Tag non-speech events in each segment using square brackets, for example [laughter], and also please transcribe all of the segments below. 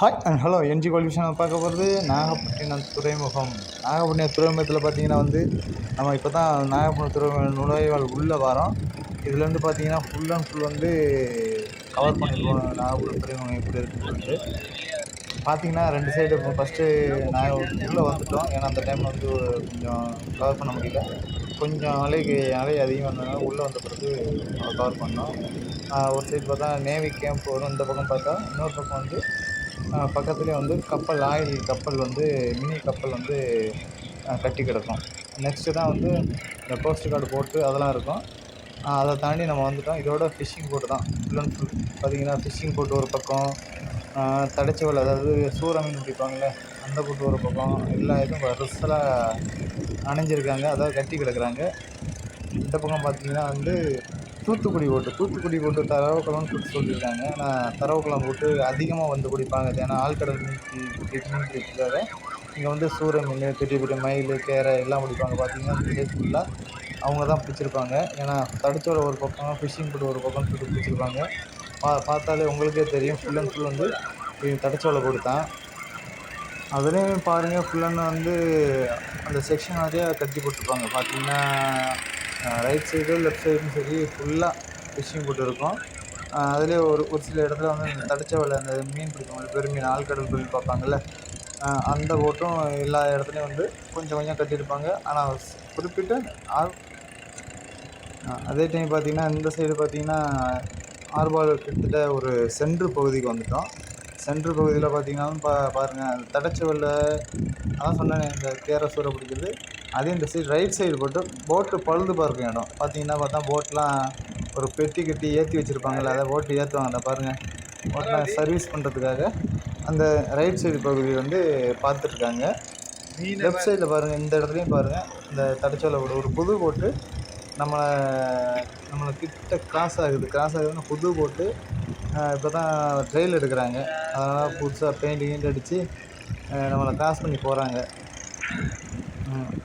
Hi and hello என்ஜி qualification பார்க்க போகிறது நாகப்பட்டினம் துறைமுகம். நாகப்பட்டினம் துறைமுகத்தில் பார்த்தீங்கன்னா வந்து நம்ம இப்போ தான் நாகப்பட்டினம் துறைமுகம் நுழைவால் உள்ளே வரோம். இதுலேருந்து பார்த்தீங்கன்னா ஃபுல் அண்ட் ஃபுல் வந்து கவர் பண்ணிடுவோம் நாகப்பட்டினம் துறைமுகம் எப்படி இருக்குன்னு சொல்லிட்டு பார்த்தீங்கன்னா ரெண்டு சைடு ஃபஸ்ட்டு நாகப்பட்டினம் உள்ளே வந்துட்டோம். ஏன்னா அந்த டைமில் வந்து கொஞ்சம் கவர் பண்ண முடியல. கொஞ்சம் அலைக்கு அலை அதிகமாக இருந்ததுனால உள்ளே வந்த பிறகு கவர் பண்ணோம். ஒரு சைடு பார்த்தா நேவி கேம்ப் வரும். இந்த பக்கம் பார்த்தா இன்னொரு பக்கம் வந்து பக்கத்துலேயே வந்து கப்பல் ஆயில் கப்பல் வந்து மினி கப்பல் வந்து கட்டி கிடக்கும். நெக்ஸ்ட்டு தான் வந்து இந்த கோஸ்ட் கார்டு போட்டு அதெல்லாம் இருக்கும். அதை தாண்டி நம்ம வந்துட்டோம். இதோட ஃபிஷ்ஷிங் போட்டு தான். ஃபுல் அண்ட் ஃபுல் பார்த்தீங்கன்னா ஃபிஷ்ஷிங் போட்டு ஒரு பக்கம் தடைச்சி வலை அதாவது சூற மீன் பிடிப்பாங்கள்ல அந்த போட்டு ஒரு பக்கம் எல்லா இதுவும் ரிசலாக அணைஞ்சிருக்காங்க. அதாவது கட்டி கிடக்குறாங்க. இந்த பக்கம் பார்த்தீங்கன்னா வந்து தூத்துக்குடி போட்டு தூத்துக்குடி போட்டு தரவுக்குளம்னு போட்டு சொல்லியிருக்காங்க. ஆனால் தரவுக்குளம் போட்டு அதிகமாக வந்து குடிப்பாங்க. இது ஏன்னா ஆழ்கடல் மீன் இங்கே வந்து சூற மீன் பெரிய பெரிய மயில் கேரை எல்லாம் பிடிப்பாங்க பார்த்தீங்கன்னா இந்த ஃபுல்லாக அவங்க தான் பிடிச்சிருப்பாங்க. ஏன்னா தடுச்சோட ஒரு பக்கம் ஃபிஷ்ஷிங் போட்டு ஒரு பக்கம் சொல்லிட்டு பிடிச்சிருப்பாங்க. பா பார்த்தாலே உங்களுக்கே தெரியும். ஃபுல் அண்ட் ஃபுல் வந்து தடுச்சோலை போட்டு தான். அதுலேயும் பாருங்கள் ஃபுல்லாக வந்து அந்த செக்ஷன் நிறையா கட்டி போட்டிருப்பாங்க. பார்த்தீங்கன்னா ரைட் சைடும் லெஃப்ட் சைடும் சரி ஃபுல்லாக ஃபிஷ்ஷிங் போட்டு இருக்கும். அதிலே ஒரு ஒரு சில இடத்துல வந்து இந்த தடிச்ச வலை அந்த மீன் பிடிப்பாங்க பெரும் மீன் ஆழ்கடல் தொழில் பார்ப்பாங்கல்ல அந்த போட்டும் எல்லா இடத்துலையும் வந்து கொஞ்சம் கொஞ்சம் கட்டியிருப்பாங்க ஆனால் குறிப்பிட்ட ஆள் அதே டைம் பார்த்திங்கன்னா இந்த சைடு பார்த்திங்கன்னா ஆர்பால் கிட்டத்தட்ட ஒரு சென்ட்ரு பகுதிக்கு வந்துட்டோம். சென்ட்ரு பகுதியில் பார்த்திங்கனாலும் பா பாருங்கள் தடச்ச வெள்ள அதான் சொன்னேன் இந்த கேர சூறை பிடிக்கிறது. அதே இந்த சைடு ரைட் சைடு போட்டு போட்டு பழுது பார்க்கும் இடம். பார்த்தீங்கன்னா பார்த்தா போட்லாம் ஒரு பெட்டி கட்டி ஏற்றி வச்சுருப்பாங்கல்ல அதை போட்டு ஏற்றுவாங்க அதை பாருங்கள் போட்லாம் சர்வீஸ் பண்ணுறதுக்காக அந்த ரைட் சைடு பகுதி வந்து பார்த்துட்ருக்காங்க. லெஃப்ட் சைடில் பாருங்கள் இந்த இடத்துலையும் பாருங்கள் இந்த தடைச்சோலை போட்டு ஒரு புது போட்டு நம்மளை நம்மளை கிட்ட கிராஸ் ஆகுது. கிராஸ் ஆகுதுன்னா புது போட்டு இப்போ தான் ட்ரெயில் எடுக்கிறாங்க. அதனால் புதுசாக பெயிண்ட் கியிண்ட் அடித்து நம்மளை கிராஸ் பண்ணி போகிறாங்க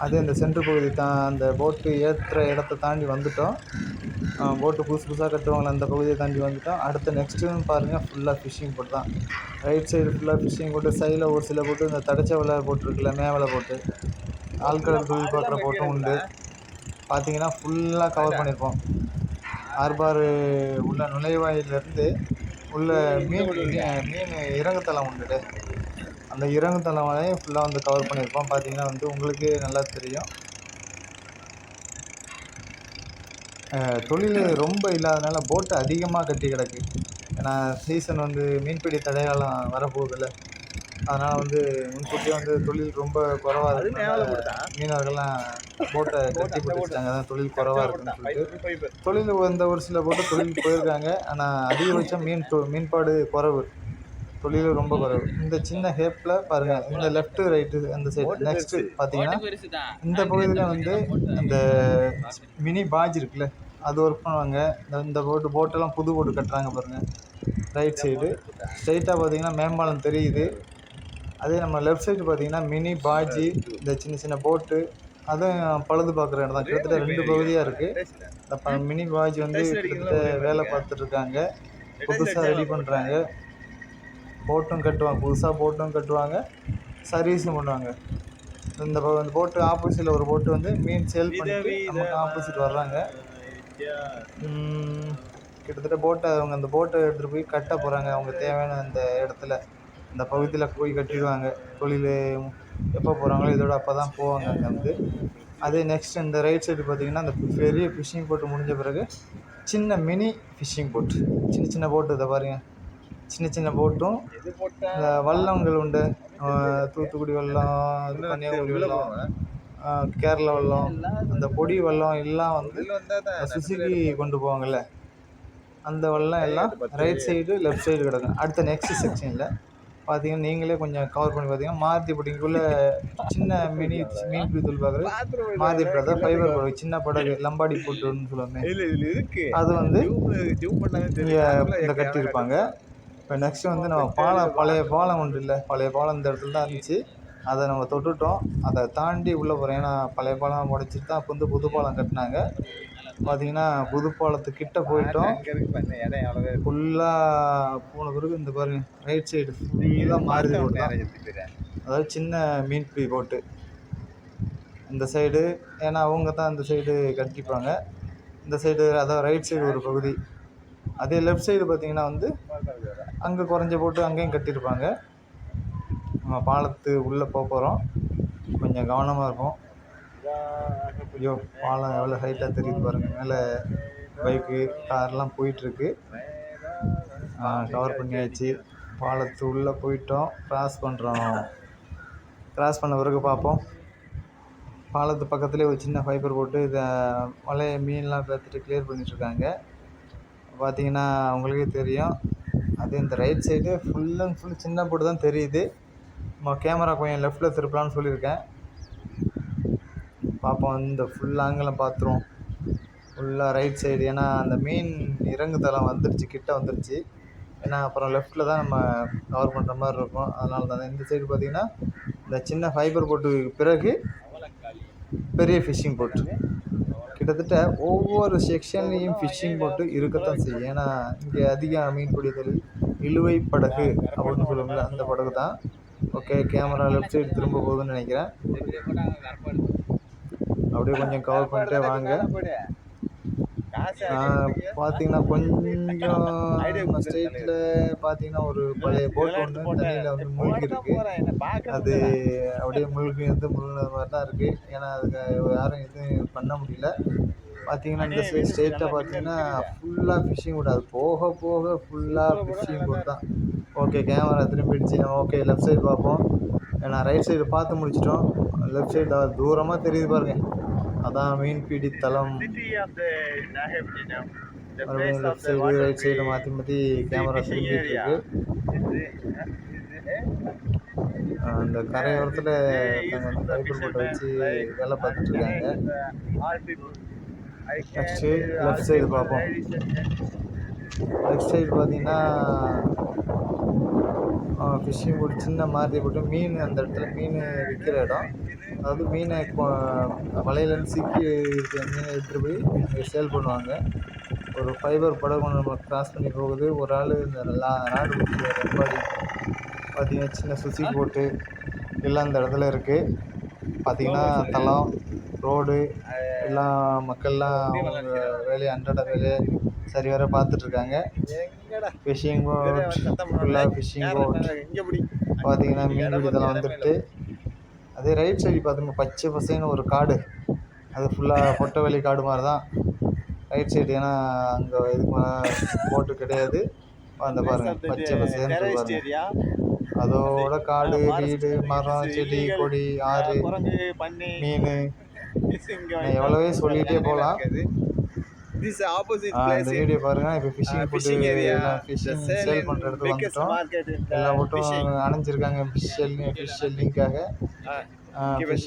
அதே அந்த சென்ட்ரு பகுதி தான் அந்த போட்டு ஏற்றுற இடத்த தாண்டி வந்துட்டோம். போட்டு புதுசு புதுசாக கட்டுவாங்களே அந்த பகுதியை தாண்டி வந்துட்டோம். அடுத்த நெக்ஸ்ட்டுன்னு பாருங்கள் ஃபுல்லாக ஃபிஷ்ஷிங் போட்டு தான். ரைட் சைடு ஃபுல்லாக ஃபிஷ்ஷிங் போட்டு சைடில் ஒரு சில போட்டு இந்த தடைச்ச வலை போட்டிருக்குல்ல மேவலை போட்டு ஆழ்கடல் தொழில் பார்க்குற போட்டும் உண்டு. பார்த்தீங்கன்னா ஃபுல்லாக கவர் பண்ணியிருப்போம். ஆர்பார் உள்ள நுழைவாயிலிருந்து உள்ள மீன் மீன் இறங்குத்தளம் உண்டு. அந்த இறங்குத்தளம் வரையும் ஃபுல்லாக வந்து கவர் பண்ணியிருப்போம். பார்த்தீங்கன்னா வந்து உங்களுக்கு நல்லா தெரியும். தொழில் ரொம்ப இல்லாதனால போட்டு அதிகமாக கட்டி கிடக்கு. ஏன்னா சீசன் வந்து மீன்பிடி தடைகாலம் வரப்போகுதுல்ல. அதனால் வந்து முன்கூட்டியே வந்து தொழில் ரொம்ப குறவாக இருக்கு மீனவர்கள்லாம் போட்டை கட்டி பிடிச்சிட்டாங்க அதான் தொழில் குறவாக இருக்குன்னு சொல்லிட்டு. தொழில் வந்த ஒரு சில போட்டு தொழில் போயிருக்காங்க. ஆனால் அதிகபட்சம் மீன் மீன்பாடு குறைவு. தொழில் ரொம்ப குறைவு. இந்த சின்ன ஹேப்பில் பாருங்கள் இந்த லெஃப்ட்டு ரைட்டு அந்த சைடு நெக்ஸ்ட்டு பார்த்தீங்கன்னா இந்த பகுதியில் வந்து இந்த மினி பாஜ் இருக்குல்ல அது ஒர்க் பண்ணுவாங்க. இந்த போட்டு போட்டெல்லாம் புது போட்டு கட்டுறாங்க பாருங்கள் ரைட் சைடு ஸ்ட்ரைட்டாக பார்த்தீங்கன்னா மேம்பாலம் தெரியுது. அதே நம்ம லெஃப்ட் சைடு பார்த்தீங்கன்னா மினி பாஜி இந்த சின்ன சின்ன போட்டு அதுவும் பழுது பார்க்குற இடம் தான். கிட்டத்தட்ட ரெண்டு பகுதியாக இருக்குது இந்த மினி பாஜி வந்து கிட்டத்தட்ட வேலை பார்த்துட்டு இருக்காங்க. புதுசாக ரெடி பண்ணுறாங்க போட்டும் கட்டுவாங்க. புதுசாக போட்டும் கட்டுவாங்க. சர்வீஸும் பண்ணுவாங்க. இந்த இந்த போட்டு ஆப்போசிட்டில் ஒரு போட்டு வந்து மீன் சேல் பண்ணிட்டு நமக்கு ஆப்போசிட் வர்றாங்க. கிட்டத்தட்ட போட்டை அவங்க அந்த போட்டை எடுத்துகிட்டு போய் கட்ட போகிறாங்க அவங்க தேவையான அந்த இடத்துல. இந்த பகுதியில் போய் கட்டிடுவாங்க. தொழில் எப்போ போகிறாங்களோ இதோட அப்போ தான் போவாங்க அங்கே வந்து அதே நெக்ஸ்ட் இந்த ரைட் சைடு பார்த்தீங்கன்னா அந்த பெரிய ஃபிஷ்ஷிங் போட்டு முடிஞ்ச பிறகு சின்ன மினி ஃபிஷ்ஷிங் போட் சின்ன சின்ன போட்டு இதை பாருங்க. சின்ன சின்ன போட்டும். வள்ளங்கள் உண்டு. தூத்துக்குடி இது கன்னியாகுமரி அஹ் கேரளா வல்லம் அந்த பொடி வல்லம் எல்லாம் வந்து சுசுகி கொண்டு போவாங்கல்ல. அந்த வல்லம் எல்லாம் ரைட் சைடு லெஃப்ட் சைடு கிடக்கும். அடுத்த நெக்ஸ்ட் செக்ஷனில் பார்த்தீங்கன்னா நீங்களே கொஞ்சம் கவர் பண்ணி பார்த்தீங்கன்னா மாருதி பட்டிங்குள்ளே சின்ன மினி மீன் பிடி தொழில் பார்க்குறது மாருதி பிரதர் ஃபைபர் படகு சின்ன படகு லம்பாடி போட்டுன்னு சொல்லுவாங்க அது வந்து இங்கே கட்டியிருப்பாங்க. இப்போ நெக்ஸ்ட் வந்து நம்ம பாலம் பழைய பாலம் ஒன்று இல்லை. பழைய பாலம் இந்த இடத்துல தான் இருந்துச்சு. அதை நம்ம தொட்டுட்டோம். அதை தாண்டி உள்ளே போகிறோம் ஏன்னா பழைய பாலம் உடச்சிட்டு தான் இப்போ வந்து புது பாலம் கட்டினாங்க. பார்த்தீங்கன்னா புதுப்பாலத்துக்கிட்ட போயிட்டோம். ஃபுல்லாக போன பிறகு இந்த பாருங்க ரைட் சைடு ஃபுல்லாக மாறுதி அதாவது சின்ன மீன் பிடி போட்டு இந்த சைடு ஏன்னா அவங்க தான் இந்த சைடு கட்டிப்பாங்க. இந்த சைடு அதாவது ரைட் சைடு ஒரு பகுதி. அதே லெஃப்ட் சைடு பார்த்தீங்கன்னா வந்து அங்கே குறைஞ்ச போட்டு அங்கேயும் கட்டியிருப்பாங்க. நம்ம பாலத்து உள்ளே போக போகிறோம் கொஞ்சம் கவனமாக இருக்கும் ஐயோ பாலம் எவ்வளோ ஹைட்டாக தெரியுது பாருங்கள் மேலே பைக்கு கார்லாம் போயிட்டுருக்கு. கவர் பண்ணியாச்சு. பாலத்து உள்ளே போயிட்டோம். க்ராஸ் பண்ணுறோம் க்ராஸ் பண்ண பிறகு பார்ப்போம். பாலத்து பக்கத்துலேயே ஒரு சின்ன ஃபைபர் போட்டு இதை மலையை மீன்லாம் பார்த்துட்டு கிளியர் பண்ணிகிட்ருக்காங்க பார்த்தீங்கன்னா உங்களுக்கே தெரியும். அது இந்த right side full and full சின்ன போட்டு தான் தெரியுது. நம்ம கேமரா கொஞ்சம் லெஃப்ட்டில் திருப்பலாம்னு சொல்லியிருக்கேன். பார்ப்போம் இந்த ஃபுல் ஆங்கிலம் பார்த்துருவோம். ஃபுல்லாக ரைட் சைடு ஏன்னா அந்த மீன் இறங்குதளம் வந்துருச்சு கிட்ட வந்துருச்சு. ஏன்னா அப்புறம் லெஃப்ட்டில் தான் நம்ம கவர் பண்ணுற மாதிரி இருக்கும். அதனால தான் இந்த சைடு பார்த்திங்கன்னா இந்த சின்ன ஃபைபர் போட்டுக்கு பிறகு பெரிய ஃபிஷ்ஷிங் போட் கிட்டத்தட்ட ஒவ்வொரு செக்ஷன்லேயும் ஃபிஷ்ஷிங் போட்டு இருக்கத்தான் செய்யும். ஏன்னா இங்கே அதிக மீன் பிடித்தல் இழுவை படகு அப்படின்னு சொல்லுவோம்ல அந்த படகு தான் ஓகே கேமரா லெஃப்ட் சைடு திரும்ப போகுதுன்னு நினைக்கிறேன். அப்படியே கொஞ்சம் கவர் பண்ணிட்டே வாங்க. பார்த்தீங்கன்னா கொஞ்சம் ஸ்டேட்டில் பார்த்தீங்கன்னா ஒரு பழைய போட் ஒன்று தண்ணியில் வந்து மூழ்கி இருக்கு. என்ன பார்க்க அது அப்படியே முழுகி வந்து முழுகின மாதிரி தான் இருக்குது ஏன்னா அதுக்கு யாரும் எதுவும் பண்ண முடியல. பார்த்தீங்கன்னா இந்த சைடு ஸ்ட்ரெயிட்டாக பார்த்தீங்கன்னா ஃபுல்லாக ஃபிஷ்ஷிங் போட் அது போக போக ஃபுல்லாக ஃபிஷ்ஷிங் போட் தான். ஓகே கேமரா திரும்பிடுச்சு ஓகே லெஃப்ட் சைடு பார்ப்போம். ஏன்னா ரைட் சைடு பார்த்து முடிச்சிட்டோம். லெஃப்ட் சைடு தூரமாக தெரியுது பாருங்க. அதான் மீன்பிடி தளம் லெஃப்ட் சைடு சைடில் மாற்றி மாற்றி கேமரா திரும்பிட்டு அந்த கரையோரத்தில் நாங்கள் போட்டு வச்சு வேலை பார்த்துட்டு இருக்காங்க நெக்ஸ்ட்டு லெஃப்ட் சைடு பார்ப்போம் லெஃப்ட் சைடு பார்த்தீங்கன்னா ஃபிஷ்ஷிங் போட்டு சின்ன மாதிரி போட்டு மீன் அந்த இடத்துல மீன் விற்கிற இடம். அதாவது மீனை வலையிலேருந்து சிக்கி இருக்கிற மீனை எடுத்துகிட்டு போய் சேல் பண்ணுவாங்க. ஒரு ஃபைபர் படகு நம்ம கிராஸ் பண்ணி போகுது. ஒரு ஆள் இந்த லா பிடிச்ச ரெப்பாடி பார்த்தீங்கன்னா சின்ன சுசி போட்டு எல்லாம் இந்த இடத்துல இருக்குது பார்த்தீங்கன்னா தளம் ரோடு எல்லாம் மக்கள்லாம் அவங்க வேலையை அன்றாட வேலையை சரி வர பார்த்துட்ருக்காங்க? Fishing boat. ஃபுல்லாக ஃபிஷிங் போட். பார்த்தீங்கன்னா மீன் பிடித்தலாம் வந்துட்டு அதே ரைட் சைடு பார்த்தீங்கன்னா பச்சை பசைன்னு ஒரு காடு. அது ஃபுல்லாக பொட்டவெளி காடு மாதிரி தான் ரைட் சைடு ஏன்னா அங்கே இதுக்கு போட்டு கிடையாது. அந்த பாருங்க பச்சை பசைன்னு. அதோட காடு வீடு மரம் செடி கொடி ஆறு மீன் எவ்வளவே சொல்லிகிட்டே போகலாம். இந்த வீடியோ பாருங்க. இப்போ fishing fishing sale sale in பண்ணுற இடத்துக்கு வந்துட்டோம். எல்லா fishing. அணைஞ்சிருக்காங்க. Fish selling fish it fish.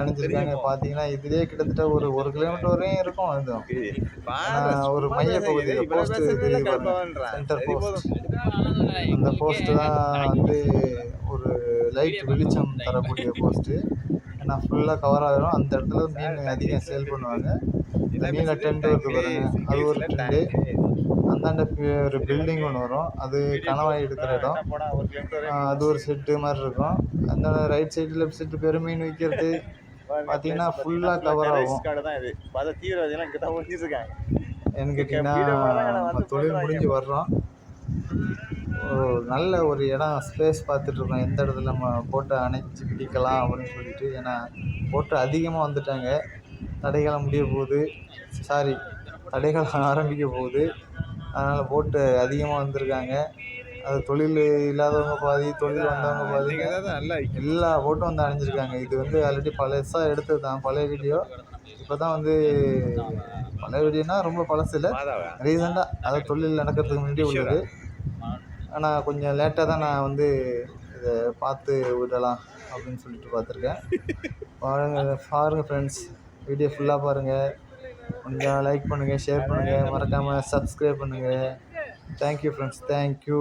அணைஞ்சிருக்காங்க? பார்த்தீங்கன்னா இதுலேயே கிட்டத்தட்ட ஒரு ஒரு கிலோமீட்டர் வரையும் இருக்கும். ஆ, ஒரு மைய. பகுதி, பேசுறதுல தெரியுது post. போதும். அந்த போஸ்ட்டு தான் வந்து ஒரு லைட் வெளிச்சம் தரக்கூடிய போஸ்ட்டு ஏன்னா ஃபுல்லாக கவர் ஆகிரும் அந்த இடத்துல மீன் அதிகம் சேல் பண்ணுவாங்க. இந்த மீனை டென்ட் வருது பாருங்க. அது ஒரு டென்ட்டு அந்தாண்ட ஒரு பில்டிங் ஒன்று வரும். அது கணவாய் எடுக்கிற இடம். அது ஒரு செட்டு மாதிரி இருக்கும். அந்த ரைட் சைடு லெஃப்ட் சைடு பெரும் மீன் விற்கிறது பார்த்தீங்கன்னா ஃபுல்லாக கவர் ஆகும். ஏன்னு கேட்டிங்கன்னா நம்ம தொழில் முடிஞ்சு வர்றோம். நல்ல ஒரு இடம் ஸ்பேஸ் பார்த்துட்ருக்கோம் எந்த இடத்துல நம்ம போட்டை அணைச்சி பிடிக்கலாம் அப்படின்னு சொல்லிட்டு. ஏன்னா போட்டு அதிகமாக வந்துட்டாங்க. தடைகாலம் முடிய போகுது. சாரி தடைகாலம் [laughs] ஆரம்பிக்க போகுது. அதனால் போட்டு அதிகமாக வந்திருக்காங்க. அது தொழில் இல்லாதவங்க பாதி தொழில் வந்தவங்க பாதி. நல்லா எல்லா போட்டும் வந்து அணைஞ்சிருக்காங்க. இது வந்து ஆல்ரெடி பழசாக எடுத்தது தான். பழைய வீடியோ இப்போ தான் வந்து பழைய வீடியோனா ரொம்ப பழசு இல்லை. ரீசெண்டாக அதாவது தொழில் நடக்கிறதுக்கு முன்னாடி உள்ளது. ஆனால் கொஞ்சம் லேட்டாக தான் நான் வந்து இதை பார்த்து விடலாம் அப்படின்னு சொல்லிட்டு பார்த்துருக்கேன். பாருங்கள் பாருங்கள் ஃப்ரெண்ட்ஸ் வீடியோ ஃபுல்லாக பாருங்கள் கொஞ்சம் லைக் பண்ணுங்கள் ஷேர் பண்ணுங்கள் மறக்காமல் சப்ஸ்கிரைப் பண்ணுங்கள் தேங்க்யூ ஃப்ரெண்ட்ஸ் தேங்க்யூ